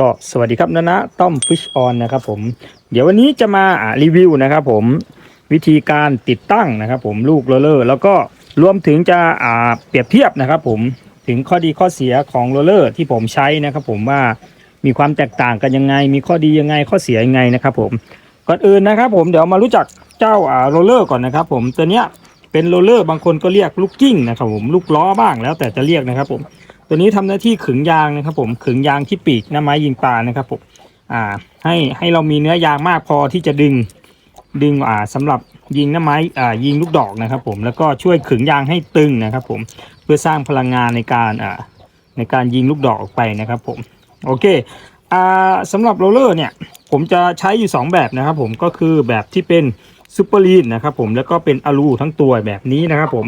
ก็สวัสดีครับนะนะต้อมฟิชออนนะครับผมเดี๋ยววันนี้จะมารีวิวนะครับผมวิธีการติดตั้งนะครับผมลูกโรลเลอร์ แล้วก็รวมถึงจะเปรียบเทียบนะครับผมถึงข้อดีข้อเสียของโรลเลอร์ที่ผมใช้นะครับผมว่ามีความแตกต่างกันยังไง มีข้อดียังไงข้อเสียยังไงนะครับผมก่อนอื่นนะครับผมเดี๋ยวมารู้จักเจ้าโรลเลอร์ก่อนนะครับผมตัวเนี้ยเป็นโรลเลอร์บางคนก็เรียกลูกกิ้งนะครับผมลูกล้อบ้างแล้วแต่จะเรียกนะครับผม ตัวนี้ทำหน้าที่ขึงยางนะครับ ผมขึงยางที่ปีกหน้าไม้ยิงปลานะครับผมอ่าให้ให้เรามีเนื้อยางมากพอที่จะดึงดึงอ่าสำหรับยิงหน้าไม้อ่ายิงลูกดอกนะครับ ผมแล้วก็ช่วยขึงยางให้ตึงนะครับ ผมเพื่อสร้างพลังงานในการอ่าในการยิงลูกดอกออกไปนะครับ ผมโอเคอ่าสำหรับโรลเลอร์เนี่ยผมจะใช้อยู่ 2 แบบนะครับ ผมก็คือแบบที่เป็นซูเปอร์ลีนนะครับ ผมแล้วก็เป็นอะลูทั้งตัวแบบนี้นะครับ ผม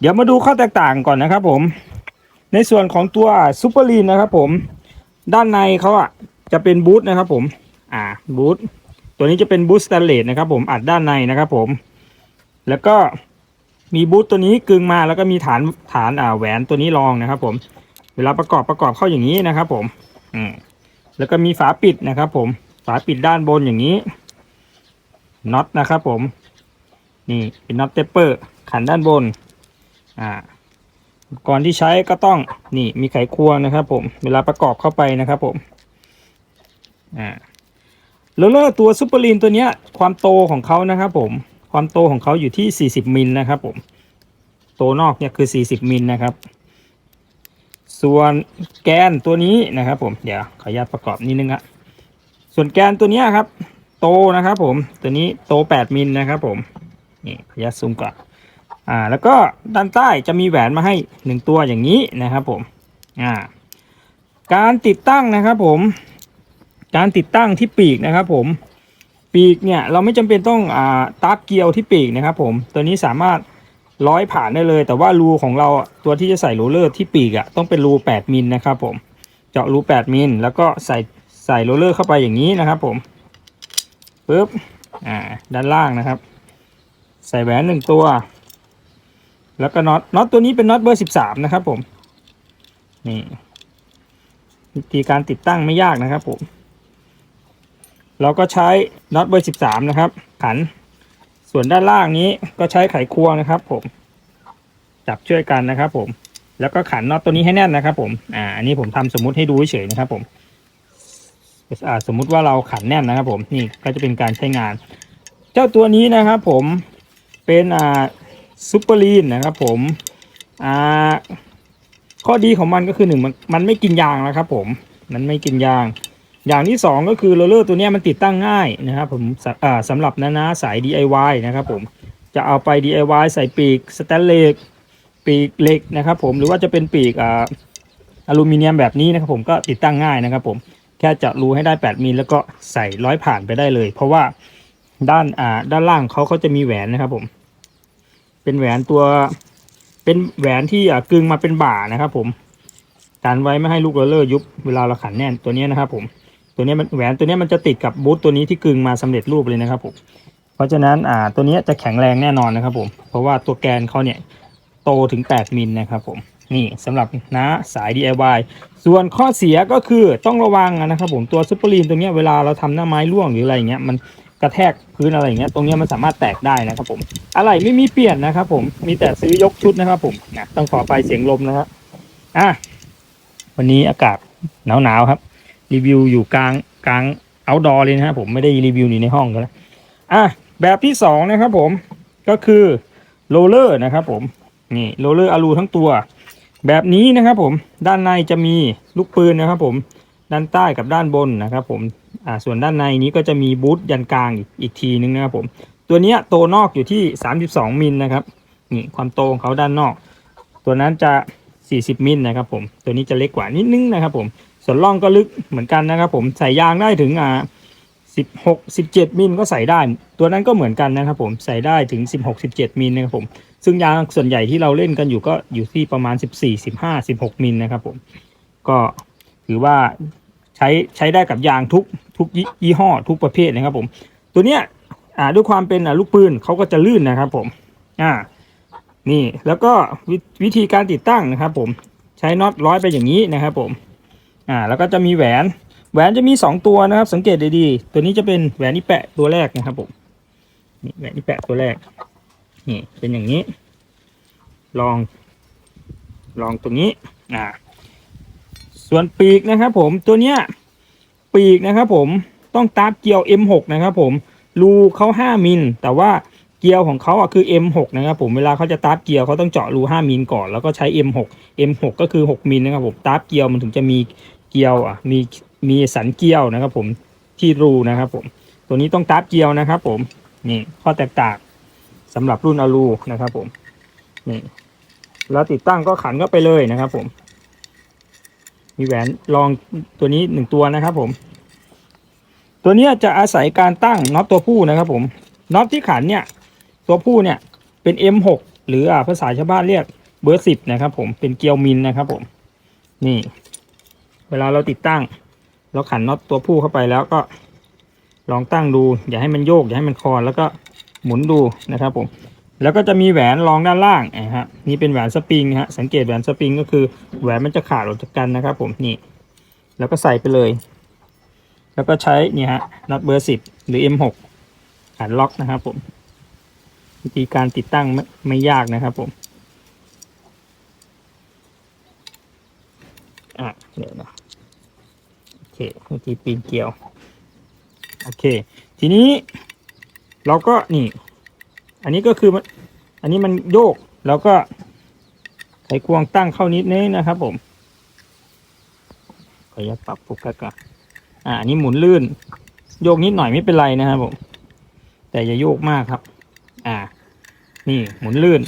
เดี๋ยวมาดูข้อแตกต่างก่อนนะครับ ผม ในส่วนของตัวซูเปอร์ลีนนะครับผมด้านในเขาอะจะเป็นบูทนะครับผมอ่าบูทตัวนี้จะเป็นบูทสแตนเลสนะครับผมอัดด้านในนะครับผม แล้วก็มีบูทตัวนี้กึงมาแล้วก็มีฐานฐานอ่าแหวนตัวนี้รองนะครับผมเวลาประกอบประกอบเข้าอย่างนี้นะครับผมอืมแล้วก็มีฝาปิดนะครับผมฝาปิดด้านบนอย่างนี้น็อตนะครับผม นี่เป็นน็อตเตปเปอร์ขันด้านบนอ่า ก่อนที่ใช้ก็ต้องนี่มีไขควงนะครับ ผม เวลาประกอบเข้าไปนะครับ ผมอ่าโรลเลอร์ตัวซูเปอร์ลีนตัวเนี้ย ความโตของเขานะครับผมความโตของเขาอยู่ที่ 40มิลนะครับผมโตนอกเนี่ยคือ 40มิลนะครับ ส่วนแกนตัวนี้นะครับ ผมเดี๋ยวขออนุญาตประกอบนิดนึงอะส่วนแกนตัวนี้ครับ โตนะครับ ผมตัวนี้โต 8มิลนะครับ ผมนี่ขออนุญาตซูมก่อน อ่าแล้วก็ด้านใต้จะมีแหวนมาให้หนึ่งตัวอย่างนี้นะครับผมอ่าการติดตั้งนะครับผมการติดตั้งที่ปีกนะครับผมปีกเนี่ยเราไม่จำเป็นต้องอ่าตักเกลียวที่ปีกนะครับผมตัวนี้สามารถร้อยผ่านได้เลย แต่ว่ารูของเราตัวที่จะใส่โรเลอร์ที่ปีกอะต้องเป็นรู 8มิลนะครับผมเจาะรู 8มิลแล้วก็ใส่ใส่โรเลอร์เข้าไปอย่างนี้นะครับผมปึ๊บอ่าด้านล่างนะครับ ใส่แหวนหนึ่งตัว แล้วก็น็อตน็อตตัวนี้เป็นน็อตเบอร์สิบสามนะครับผม นี่วิธีการติดตั้งไม่ยากนะครับผม เราก็ใช้น็อตเบอร์สิบสามนะครับ ขัน ส่วนด้านล่างนี้ก็ใช้ไขควงนะครับ ผม จับช่วยกันนะครับ ผม แล้วก็ขันน็อตตัวนี้ให้แน่นนะครับ ผม อ่า อันนี้ผมทำสมมุติให้ดูเฉยนะครับ ผมอ่าสมมุติว่าเราขันแน่นนะครับ ผม นี่ก็จะเป็นการใช้งาน เจ้าตัวนี้นะครับ ผม เป็นอ่า ซูเปอร์ลีนนะครับผมอ่าข้อดีของมันก็คือหนึ่งมันมันไม่กินยางนะครับผมมันไม่กินยาง อย่างที่สองก็คือโรลเลอร์ตัวนี้มันติดตั้งง่ายนะครับผมสำอ่าสำหรับนานาสาย DIY นะครับผมจะเอาไป DIY ใส่ปีกสแตนเลสปีกเหล็กนะครับผมหรือว่าจะเป็นปีกอ่าอลูมิเนียมแบบนี้นะครับผมก็ติดตั้งง่ายนะครับผมแค่เจะรูให้ได้ 8มิลแล้วก็ใส่ร้อยผ่านไปได้เลย เพราะว่าด้านอ่าด้านล่างเขาเขาจะมีแหวนนะครับผม เป็นแหวนตัว เป็นแหวนที่อะกึงมาเป็นบ่านะครับผมกันไว้ไม่ให้ลูกโรเลอร์ยุบเวลาเราขันแน่นตัวนี้นะครับ ผม ตัวนี้มันแหวนตัวนี้มันจะติดกับบูทตัวนี้ที่กึงมาสำเร็จรูปเลยนะครับผมเพราะฉะนั้นอ่าตัวนี้จะแข็งแรงแน่นอนนะครับ ผม เพราะว่าตัวแกนเขาเนี่ยโตถึง 8 มิลนะครับผมนี่สำหรับนะสาย DIY ส่วนข้อเสียก็คือต้องระวังนะครับผมตัวซุปเปอร์ลีนตรงเนี้ยเวลาเราทำหน้าไม้ร่วงหรืออะไรเงี้ยมัน กระแทกพื้นอะไรอย่างเงี้ยตรงเนี้ยมันสามารถแตกได้นะครับผมอะไรไม่มีเปลี่ยนนะครับผมมีแต่ซื้อยกชุดนะครับผมนะต้องขอไปเสียงลมนะครับอะวันนี้อากาศหนาวหนาวๆครับ รีวิวอยู่กลางกลางเอาดอร์เลยนะครับผมไม่ได้รีวิวอยู่ในห้องกันนะอะแบบที่สองนะครับผมก็คือโรลเลอร์นะครับผมนี่โรลเลอร์อะลูทั้งตัว แบบนี้นะครับผมด้านในจะมีลูกปืนนะครับผมด้านใต้กับด้านบนนะครับผม อ่าส่วนด้านในนี้ก็จะมีบูทยันกลางอีกอีกทีนึงนะครับผมตัวนี้โตนอกอยู่ที่ 32มิลนะครับนี่ความโตของเขาด้านนอก ตัวนั้นจะ 40มิลนะครับผมตัวนี้จะเล็กกว่านิดนึงนะครับผมส่วนล่องก็ลึกเหมือนกันนะครับผมใส่ยางได้ถึงอ่า16 17มิลก็ใส่ได้ ตัวนั้นก็เหมือนกันนะครับผมใส่ได้ถึง 16 17มิลนะครับผมซึ่งยางส่วนใหญ่ที่เราเล่นกันอยู่ก็อยู่ที่ประมาณ 14 15 16มิลนะครับผมก็ถือว่า ใช้ใช้ได้กับยางทุกทุกยี่ห้อทุกประเภทนะครับผม ตัวเนี้ยอ่าด้วยความเป็นลูกปืนเขาก็จะลื่นนะครับผมอ่านี่แล้วก็วิธีการติดตั้งนะครับผมใช้น็อตร้อยไปอย่างนี้นะครับผมอ่าแล้วก็จะมีแหวนแหวนจะมีสองตัวนะครับ สังเกตดีๆตัวนี้จะเป็นแหวนอีแปะตัวแรกนะครับผมนี่แหวนอีแปะตัวแรกนี่เป็นอย่างนี้ ลอง ลองตรงนี้อ่า ส่วนปีกนะครับผมตัวเนี้ยปีกนะครับผมต้องตาบเกียว M6 นะครับผมรูเขา5มิลแต่ว่าเกียวของเขาอะคือ M6 นะครับผมเวลาเขาจะตาบเกียวเขาต้องเจาะรู5มิลก่อนแล้วก็ใช้ M6 M6 ก็คือ 6มิลนะครับผมตาบเกียวมันถึงจะมีเกียวอะมีมีสันเกียวนะครับผมที่รูนะครับผมตัวนี้ต้องตาบเกียวนะครับผมนี่ข้อแตกต่างสำหรับรุ่นอลูนะครับผมนี่แล้วติดตั้งก็ขันก็ไปเลยนะครับผม มีแหวนรองตัวนี้หนึ่งตัวนะครับผม ตัวนี้จะอาศัยการตั้งน็อตตัวผู้นะครับผมน็อตที่ขันเนี่ยตัวผู้เนี่ยเป็น M6 หรืออ่าภาษาชาวบ้านเรียกเบอร์สิบนะครับผมเป็นเกลียวมินนะครับผม นี่ เวลาเราติดตั้ง เราขันน็อตตัวผู้เข้าไปแล้วก็ลองตั้งดู อย่าให้มันโยก อย่าให้มันคลอนแล้วก็หมุนดูนะครับผม แล้วก็จะมีแหวนรองด้านล่างนะฮะนี่เป็นแหวนสปริงฮะสังเกตแหวนสปริงก็คือแหวนมันจะขาดออกจากกันนะครับ ผมนี่ แล้วก็ใส่ไปเลย แล้วก็ใช้นี่ฮะน็อตเบอร์สิบหรือ M6 ขันล็อกนะครับ ผมวิธีการติดตั้งไม่ไม่ยากนะครับ ผมอะเดี๋ยวนะโอเควิธีปีนเกลียวโอเค ทีนี้เราก็นี่ อันนี้ก็คือมันอันนี้มันโยกแล้วก็ไขควงตั้งเข้านิดนึงนะครับ ผมขออนุญาตปรับโฟกัสก่อนอ่าอันนี้หมุนลื่น โยกนิดหน่อยไม่เป็นไรนะครับผม แต่อย่าโยกมากครับ อ่า นี่หมุนลื่น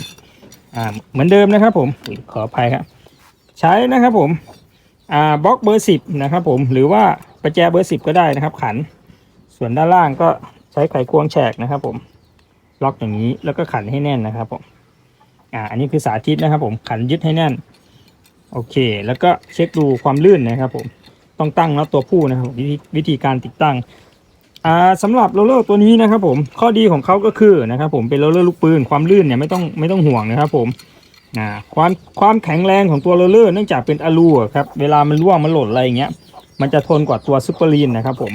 อ่า เหมือนเดิมนะครับ ผมขออภัยครับ ใช้นะครับผมอ่าบล็อกเบอร์สิบนะครับผมหรือว่าประแจเบอร์สิบก็ได้นะครับ ขัน ส่วนด้านล่างก็ใช้ไขควงแฉกนะครับผม ล็อกอย่างนี้แล้วก็ขันให้แน่นนะครับผมอ่าอันนี้คือสาธิตนะครับ ผมขันยึดให้แน่น โอเค แล้วก็เช็คดูความลื่นนะครับ ผมต้องตั้งน็อตตัวผู้นะครับวิธีวิธีการติดตั้งอ่าสำหรับโรลเลอร์ตัวนี้นะครับ ผมข้อดีของเขาก็คือนะครับ ผมเป็นโรลเลอร์ลูกปืนความลื่นเนี่ยไม่ต้องไม่ต้องห่วงนะครับ ผมอ่าความความแข็งแรงของตัวโรลเลอร์เนื่องจากเป็นอะลูครับเวลามันร่วงมันหล่นอะไรอย่างเงี้ยมันจะทนกว่าตัวซูเปอร์ลีนนะครับ ผม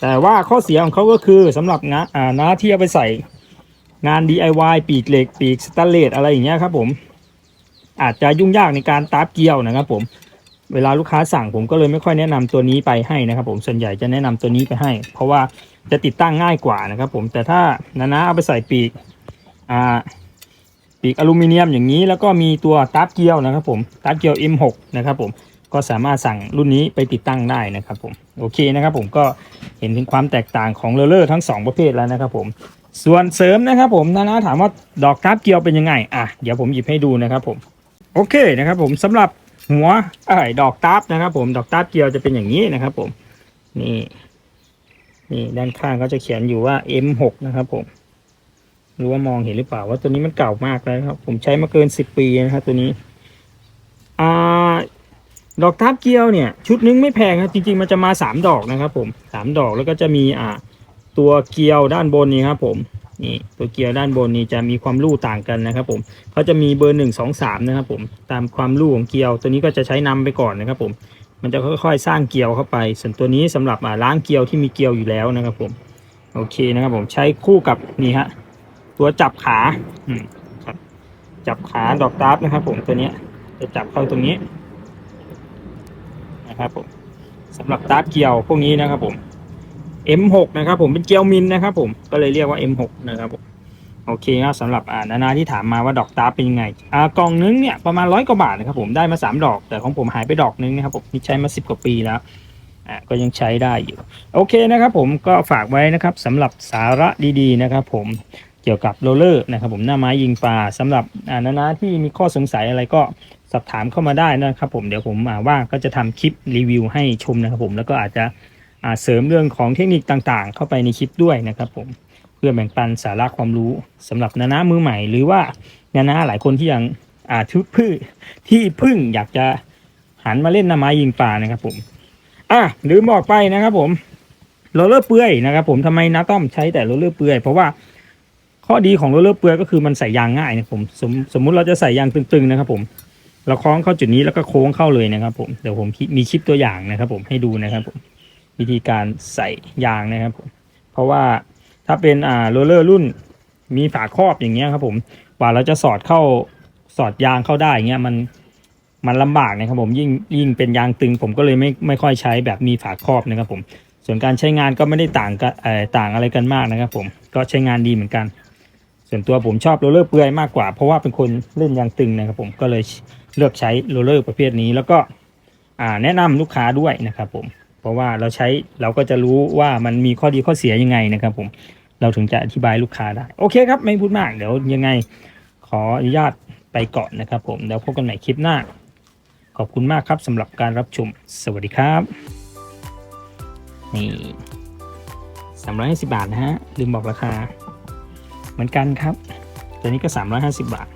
แต่ว่าข้อเสียของเขาก็คือสำหรับงาอ่าน้าที่เอาไปใส่ งาน DIY ปีกเหล็กปีกสแตนเลสอะไรอย่างเงี้ยครับผม อาจจะยุ่งยากในการตาบเกลียวนะครับผมเวลาลูกค้าสั่งผมก็เลยไม่ค่อยแนะนำตัวนี้ไปให้นะครับ ผมส่วนใหญ่จะแนะนำตัวนี้ไปให้ เพราะว่าจะติดตั้งง่ายกว่านะครับ ผมแต่ถ้านานาเอาไปใส่ปีกอ่าปีกอลูมิเนียมอย่างนี้แล้วก็มีตัวตาบเกลียวนะครับ ผมตาบเกลียว M6 นะครับผมก็สามารถสั่งรุ่นนี้ไปติดตั้งได้นะครับผมโอเคนะครับผมก็เห็นถึงความแตกต่างของเลเลอร์ทั้งสองประเภทแล้วนะครับผม ส่วนเสริมนะครับผมนานาถามว่าดอกทับเกียวเป็นยังไงอะเดี๋ยวผมหยิบให้ดูนะครับผมโอเคนะครับผมสำหรับหัวไอ้ดอกตับนะครับ ผมดอกตับเกียวจะเป็นอย่างนี้นะครับ ผมนี่นี่ด้านข้างเขาจะเขียนอยู่ว่า M6 นะครับ ผมรู้ว่ามองเห็นหรือเปล่าว่าตัวนี้มันเก่ามากแล้วครับ ผมใช้มาเกิน10ปีนะครับตัวนี้อ่าดอกทับเกียวเนี่ย ชุดนึงไม่แพงครับจริงๆมันจะมาสามดอกนะครับ ผมสามดอกแล้วก็จะมีอ่า ตัวเกลียวด้านบนนี้ครับผมนี่ตัวเกลียวด้านบนนี้จะมีความลู่ต่างกันนะครับผมเขาจะมีเบอร์หนึ่งสองสามนะครับผมตามความลู่ของเกลียว ตัวนี้ก็จะใช้นำไปก่อนนะครับผมมันจะค่อยๆ สร้างเกลียวเข้าไป ส่วนตัวนี้สำหรับล้างเกลียวที่มีเกลียวอยู่แล้วนะครับผมโอเคนะครับผมใช้คู่กับนี่ฮะตัวจับขาครับจับขาดอกตับนะครับผมตัวนี้จะจับเข้าตรงนี้นะครับผมสำหรับตับเกลียวพวกนี้นะครับผม M6 นะครับผมเป็นเกลียวมินนะครับผมก็เลยเรียกว่า M6 นะครับผมโอเคครับสำหรับอ่านานาที่ถามมาว่าดอกตาเป็นยังไงอ่ากล่องนึงเนี่ยประมาณร้อยกว่าบาทนะครับผมได้มา 3 ดอก แต่ของผมหายไปดอกนึงนะครับผมนี่ใช้มา 10 กว่าปีแล้วอ่าก็ยังใช้ได้อยู่ โอเคนะครับผมก็ฝากไว้นะครับสำหรับสาระดีๆนะครับผมเกี่ยวกับโรลเลอร์นะครับผมหน้าไม้ยิงปลาสำหรับอ่านานาที่มีข้อสงสัยอะไรก็สอบถามเข้ามาได้นะครับผมเดี๋ยวผมว่างก็จะทำคลิปรีวิวให้ชมนะครับผมแล้วก็อาจจะ เสริมเรื่องของเทคนิคต่างๆ เข้าไปในคลิปด้วยนะครับผมเพื่อแบ่งปันสาระความรู้สำหรับนานามือใหม่ หรือว่านานาหลายคนที่ยังอ่าทุพืชที่พึ่งอยากจะหันมาเล่นนาไม้ยิงปลานะครับผมอะลืมบอกไปนะครับผมโรลเลอร์เปื่อยนะครับผมทำไมนาต้อมใช้แต่โรลเลอร์เปื่อย เพราะว่าข้อดีของโรลเลอร์เปื่อยก็คือมันใส่ยางง่ายนะผมสมสมมุติเราจะใส่ยางตึงๆนะครับผมเราคล้องเข้าจุดนี้แล้วก็โค้งเข้าเลยนะครับผมเดี๋ยวผมมีคลิปตัวอย่างนะครับผมให้ดูนะครับผม วิธีการใส่ยางนะครับผมเพราะว่าถ้าเป็นอ่าโรลเลอร์รุ่นมีฝาครอบอย่างเงี้ยครับผมกว่าเราจะสอดเข้าสอดยางเข้าได้เงี้ยมันมันลำบากนะครับผมยิ่งยิ่งเป็นยางตึง ผมก็เลยไม่ไม่ค่อยใช้แบบมีฝาครอบนะครับผมส่วนการใช้งานก็ไม่ได้ต่างกันเอ่อต่างอะไรกันมากนะครับผมก็ใช้งานดีเหมือนกัน ส่วนตัวผมชอบโรลเลอร์เปลือยมากกว่า เพราะว่าเป็นคนเล่นยางตึงนะครับผมก็เลยเลือกใช้โรลเลอร์ประเภทนี้ แล้วก็แนะนำลูกค้าด้วยนะครับผม เพราะว่าเราใช้เราก็จะรู้ว่ามันมีข้อดีข้อเสียยังไงนะครับ ผมเราถึงจะอธิบายลูกค้าได้ โอเคครับไม่พูดมากเดี๋ยวยังไง ขออนุญาตไปก่อนนะครับ ผมเดี๋ยวพบกันใหม่คลิปหน้า ขอบคุณมากครับสำหรับการรับชมสวัสดีครับนี่สามร้อยห้าสิบาทนะฮะลืมบอกราคา เหมือนกันครับตัวนี้ก็สามร้อยห้าสิบาท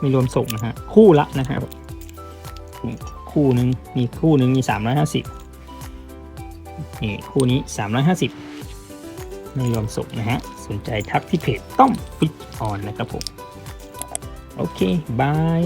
ไม่รวมส่งนะฮะคู่ละนะครับคู่หนึ่งมีคู่หนึ่งมีสามร้อยห้าสิบ นี่คู่นี้สามร้อยห้าสิบไม่ยอมส่งนะฮะ สนใจทักที่เพจต้อมฟิตออนนะครับผม โอเค บาย